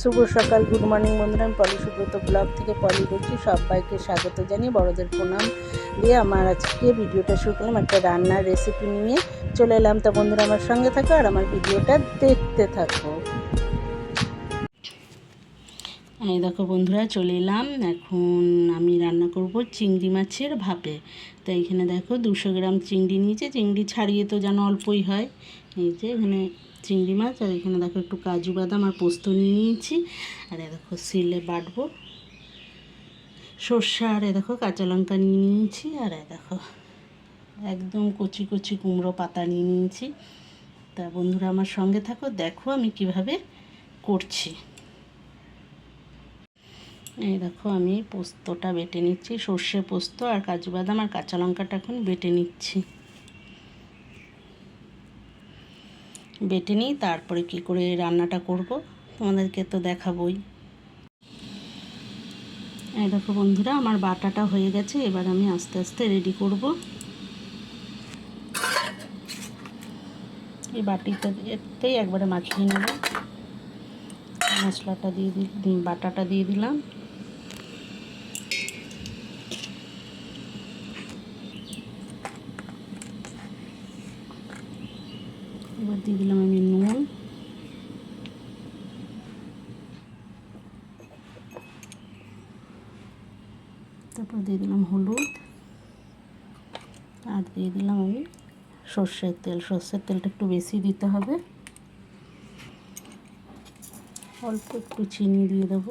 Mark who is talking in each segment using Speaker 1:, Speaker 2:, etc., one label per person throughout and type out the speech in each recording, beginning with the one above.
Speaker 1: শুভ সকাল, good morning বন্ধুরা। আমি পলি, সুব্রত ব্লগ থেকে পলি বলছি সবাইকে স্বাগত জানিয়ে বড়দের প্রণাম দিয়ে আমার আজকে ভিডিওটা শুরু করলাম, একটা রান্নার রেসিপি নিয়ে। চলে এলাম। তো বন্ধুরা, আমার সঙ্গে থাকো আর আমার ভিডিওটা দেখতে থাকো। এই দেখো বন্ধুরা, চলে এলাম। এখন আমি রান্না করব চিংড়ি মাছের ভাপে। তো এখানে দেখো দুশো গ্রাম চিংড়ি নিয়েছে। চিংড়ি ছাড়িয়ে তো যেন অল্পই হয়। এই যে এখানে চিংড়ি মাছ, আর এখানে দেখো একটু কাজু বাদাম আর পোস্ত নিয়ে নিয়েছি। আর এ দেখো সিলে বাটবো। সর্ষে আর এ দেখো কাঁচা লঙ্কা নিয়ে নিয়েছি। আর এ দেখো একদম কচি কচি কুমড়ো পাতা নিয়ে নিয়েছি। তা বন্ধুরা আমার সঙ্গে থাকো, দেখো আমি কীভাবে করছি। এই দেখো আমি পোস্তটা বেটে নিচ্ছি, সর্ষে পোস্ত আর কাজু বাদাম আর কাঁচা লঙ্কাটা এখন বেটে নিচ্ছি। বেটে নিই, তারপরে কি করে রান্নাটা করব, তোমাদেরকে তো দেখাবই। দেখো বন্ধুরা, আমার বাটাটা হয়ে গেছে, এবার আমি আস্তে আস্তে রেডি করব। এই বাটিটা এতেই একবারে মাখিয়ে নেব। মশলাটা দিয়ে দিই বাটাটা দিয়ে দিলাম। এবার দিয়ে দিলাম আমি নুন। তারপর দিয়ে দিলাম হলুদ। আর দিয়ে দিলাম আমি সর্ষের তেল। সর্ষের তেলটা একটু বেশি দিতে হবে। অল্প একটু চিনি দিয়ে দেবো।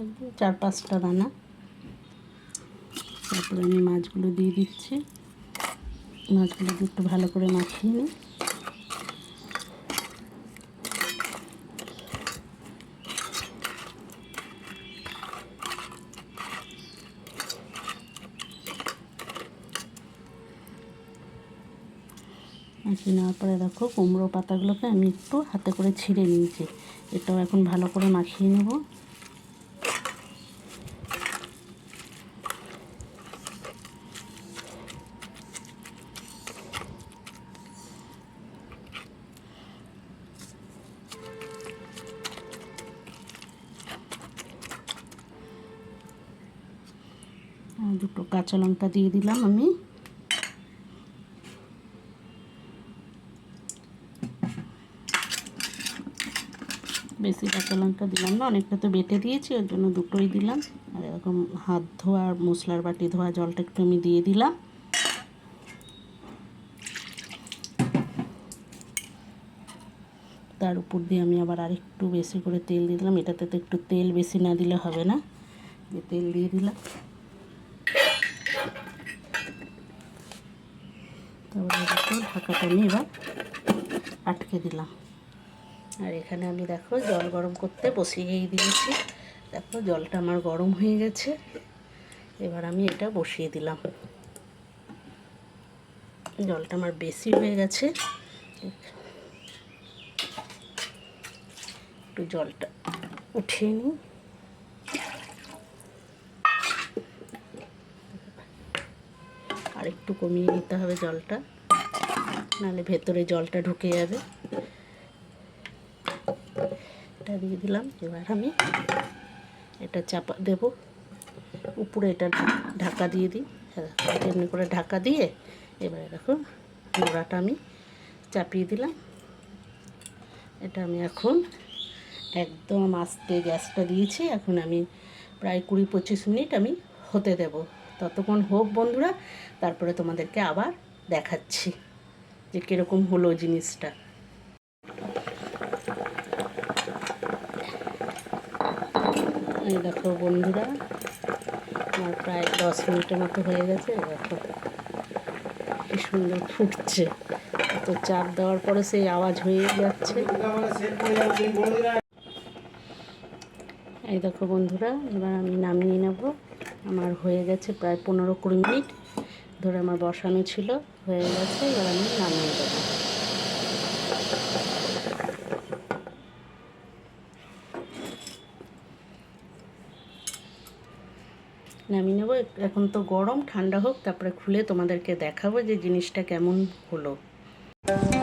Speaker 1: একদম চার পাঁচটা দানা। তারপরে আমি মাছগুলো দিয়ে দিচ্ছি। মাছগুলো একটু ভালো করে মাখিয়ে নিই। মাখিয়ে নেওয়ার পরে দেখো কুমড়ো পাতাগুলোকে আমি একটু হাতে করে ছিঁড়ে নিয়েছি। এটাও এখন ভালো করে মাখিয়ে নেব। দুটো কাঁচা লঙ্কা দিয়ে দিলাম আমি। বেশি কাঁচা লঙ্কা দিলাম না, অনেকটা তো বেটে দিয়েছি, ওর জন্য দুটোই দিলাম। আর এরকম হাত ধোয়া, মশলার বাটি ধোয়া, জলটা একটু আমি দিয়ে দিলাম। তার উপর দিয়ে আমি আবার আরেকটু বেশি করে তেল দিয়ে দিলাম। এটাতে তো একটু তেল বেশি না দিলে হবে না। যে তেল দিয়ে দিলাম। তারপরে ঢাকাটা আমি এবার আটকে দিলাম। আর এখানে আমি দেখো জল গরম করতে বসিয়েই দিয়েছি। দেখো জলটা আমার গরম হয়ে গেছে। এবার আমি এটা বসিয়ে দিলাম। জলটা আমার বেশি হয়ে গেছে। একটু জলটা উঠিয়ে নিই। আর একটু কমিয়ে নিতে হবে জলটা। নাহলে ভেতরে জলটা ঢুকে যাবে। এটা দিয়ে দিলাম। এবার আমি এটা চাপা দেব। উপরে এটা ঢাকা দিয়ে দিই। হ্যাঁ এমনি করে ঢাকা দিয়ে এবারে দেখো নোড়াটা আমি চাপিয়ে দিলাম। এটা আমি এখন একদম আস্তে গ্যাসটা দিয়েছি। এখন আমি প্রায় কুড়ি পঁচিশ মিনিট আমি হতে দেব। ততক্ষণ হোক বন্ধুরা, তারপরে তোমাদেরকে আবার দেখাচ্ছি যে কীরকম হলো জিনিসটা। দেখো বন্ধুরা, আমার প্রায় দশ মিনিটের মতো হয়ে গেছে দেখো। কি সুন্দর ফুটছে। তো চাপ দেওয়ার পরে সেই আওয়াজ হয়ে যাচ্ছে। এই দেখো বন্ধুরা, এবার আমি নামিয়ে নেব। আমার হয়ে গেছে প্রায় পনেরো কুড়ি মিনিট, ধরে আমার বসানো ছিল, হয়ে গেছে, এবার আমি নামিয়ে দেবো। নামিয়ে নেব। এখন তো গরম, ঠান্ডা হোক, তারপরে খুলে তোমাদেরকে দেখাবো যে জিনিসটা কেমন হলো।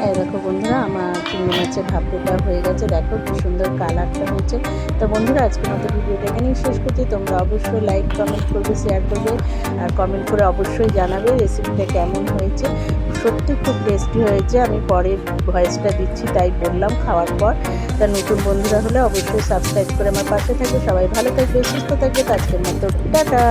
Speaker 1: এই দেখো বন্ধুরা, আমার চিংড়ি মাছের ভাপড়িটা হয়ে গেছে। দেখো কি সুন্দর কালারটা হয়েছে। তো বন্ধুরা আজকের মতো ভিডিওটা এখানেই শেষ করছি। তোমরা অবশ্যই লাইক কমেন্ট করবে শেয়ার করবে, আর কমেন্ট করে অবশ্যই জানাবে রেসিপিটা কেমন হয়েছে। সত্যি খুব টেস্টি হয়েছে। আমি পরে ভয়েসটা দিচ্ছি, তাই বললাম খাওয়ার পর। তা নতুন বন্ধুরা হলে অবশ্যই সাবস্ক্রাইব করে আমার পাশে থাকবে। সবাই ভালো থাকবে, সুস্থ থাকবে। আজকের মতো টাটা।